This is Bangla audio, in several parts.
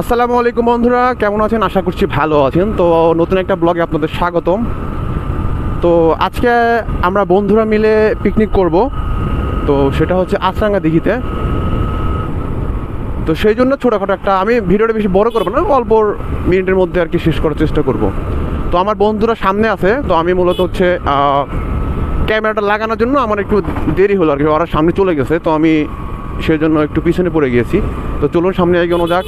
আসসালামু আলাইকুম বন্ধুরা, কেমন আছেন? আশা করছি ভালো আছেন। তো নতুন একটা ব্লগে আপনাদের স্বাগতম। তো আজকে আমরা বন্ধুরা মিলে পিকনিক করব। তো সেটা হচ্ছে আচরাঙ্গা দিঘিতে। তো সেই জন্য ছোটোখাটো একটা, আমি ভিডিওটা বেশি বড় করব না, অল্প মিনিটের মধ্যে আর কি শেষ করার চেষ্টা করব। তো আমার বন্ধুরা সামনে আছে, তো আমি মূলত হচ্ছে ক্যামেরাটা লাগানোর জন্য আমার একটু দেরি হলো আর কি, ওরা সামনে চলে গেছে, তো আমি সেই জন্য একটু পিছনে পড়ে গিয়েছি। তো চলুন সামনে এগোনো যাক।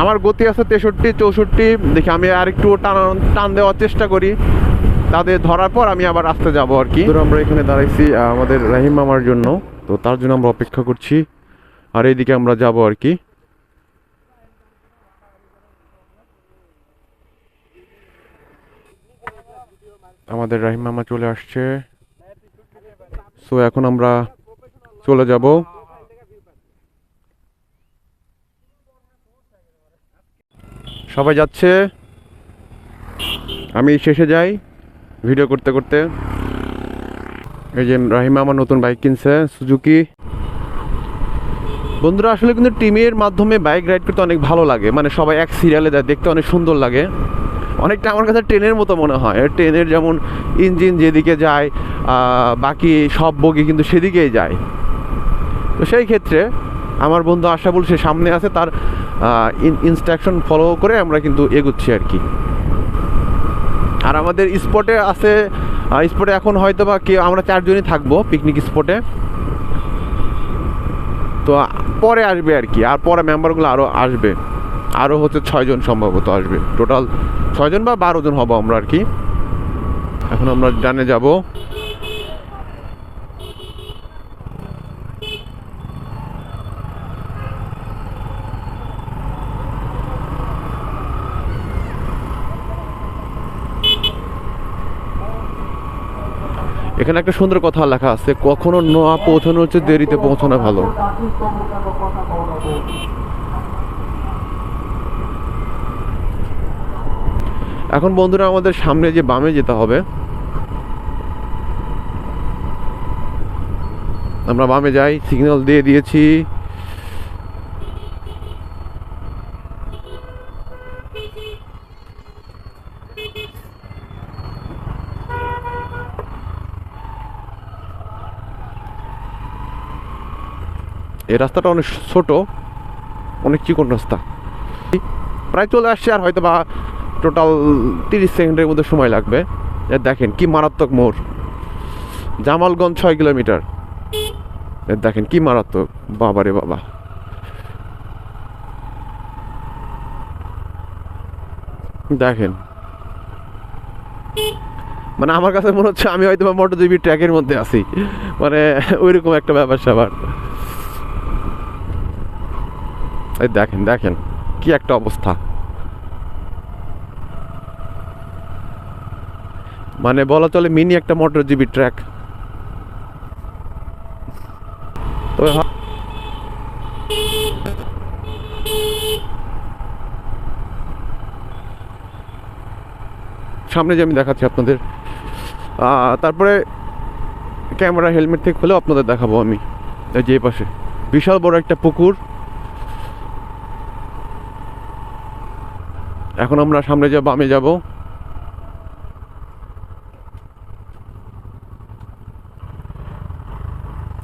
আমার গতি আছে তেষট্টি, চৌষট্টি। দেখি আমি আর একটু টান টান দেওয়ার চেষ্টা করি। তাদের ধরার পর আমি আবার আসতে যাব আর কি। আমরা এখানে দাঁড়াইছি আমাদের রাহিম মামার জন্য। তো তার জন্য আমরা অপেক্ষা করছি। আর এইদিকে আমরা যাব আর কি। আমাদের রাহিম মামা চলে আসছে। সো এখন আমরা চলে যাব। সবাই যাচ্ছে। আমি শেষে যাই ভিডিও করতে করতে। এই যে রাহিমা আমার নতুন বাইক কিনছে, সুজুকি। বন্ধুরা, আসলে কিন্তু টিমের মাধ্যমে বাইক রাইড করতে অনেক ভালো লাগে। মানে সবাই এক সিরিয়ালে যায় দেখতে অনেক সুন্দর লাগে। অনেকটা আমার কাছে ট্রেনের মতো মনে হয়। ট্রেনের যেমন ইঞ্জিন যেদিকে যায় বাকি সব বগি কিন্তু সেদিকেই যায়। তো সেই ক্ষেত্রে আমার বন্ধু আশাবুল, সে সামনে আছে, তার ইনস্ট্রাকশন ফলো করে আমরা কিন্তু এগুচ্ছি আর কি। আর আমাদের স্পটে আছে স্পটে এখন হয়তো বা কি আমরা চারজনই থাকব পিকনিক স্পটে তো পরে আসবে আর কি, আর পরে মেম্বারগুলো আরও আসবে। আরও হচ্ছে ছয়জন সম্ভবত আসবে। টোটাল ছয়জন বা বারো জন হব আমরা আর কি। এখন আমরা জানে যাব। এখানে একটা সুন্দর কথা লেখা আছে, কখনো না পৌঁছানো হচ্ছে দেরিতে পৌঁছানো ভালো। এখন বন্ধুরা আমাদের সামনে যে বামে যেতে হবে, আমরা বামে যাই সিগন্যাল দিয়ে দিয়েছি। এই রাস্তাটা অনেক ছোট, অনেক চিকন রাস্তা। প্রায় চলে আসছে আর হয়তো বা টোটাল তিরিশ সেকেন্ডের মধ্যে সময় লাগবে। দেখেন কি মারাত্মক মোড়। জামালগঞ্জ ছয় কিলোমিটার। দেখেন কি মারাত্মক বাবা রে বাবা। দেখেন। মানে আমার কাছে মনে হচ্ছে আমি হয়তো মোটর জিবি ট্র্যাকের মধ্যে আছি। মানে ওইরকম একটা ব্যাপার স্যাপার। এই দেখেন দেখেন, কি একটা অবস্থা। মানে বলা চলে মিনি একটা মোটর জিবি ট্র্যাক তবে সামনে যে আমি দেখাচ্ছি আপনাদের তারপরে ক্যামেরা হেলমেট থেকে খুলেও আপনাদের দেখাবো আমি। যে পাশে। বিশাল বড় একটা পুকুর। এখন আমরা সামনে যাব বামে যাব।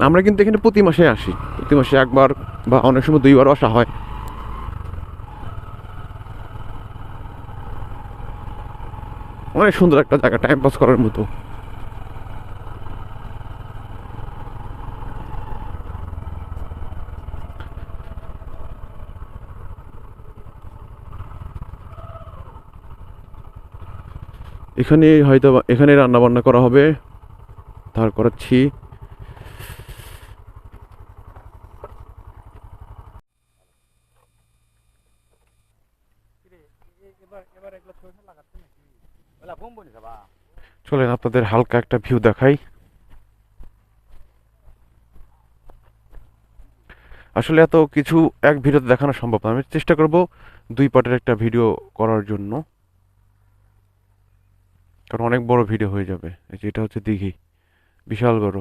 আমরা কিন্তু এখানে প্রতি মাসে আসি। প্রতি মাসে একবার বা অনেক সময় দুইবারও আসা হয়। অনেক সুন্দর একটা জায়গা টাইম পাস করার মতো। এখানে হয়তো এখানে রান্না বান্না করা হবে। ধার করাচ্ছি। চলেন, আপনাদের হালকা একটা ভিউ দেখাই। আসলে এত কিছু এক ভিডিওতে দেখানো সম্ভব না। আমি চেষ্টা করব দুই পার্টের একটা ভিডিও করার জন্য। কারণ অনেক বড় ভিডিও হয়ে যাবে। এই যে এটা হচ্ছে দিঘি। বিশাল বড়।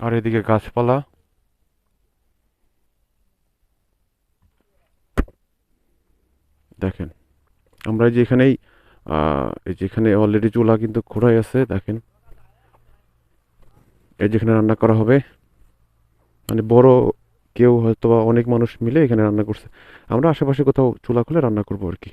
আর এদিকে গাছপালা। দেখেন, আমরা যে এখানেই এই যে এখানে অলরেডি চুলা কিন্তু খোড়াই আছে, দেখেন। এই যেখানে রান্না করা হবে। মানে বড় কেউ হয়তো অনেক মানুষ মিলে এখানে রান্না করছে। আমরা আশেপাশে কোথাও চুলা খুলে রান্না করব আর কি।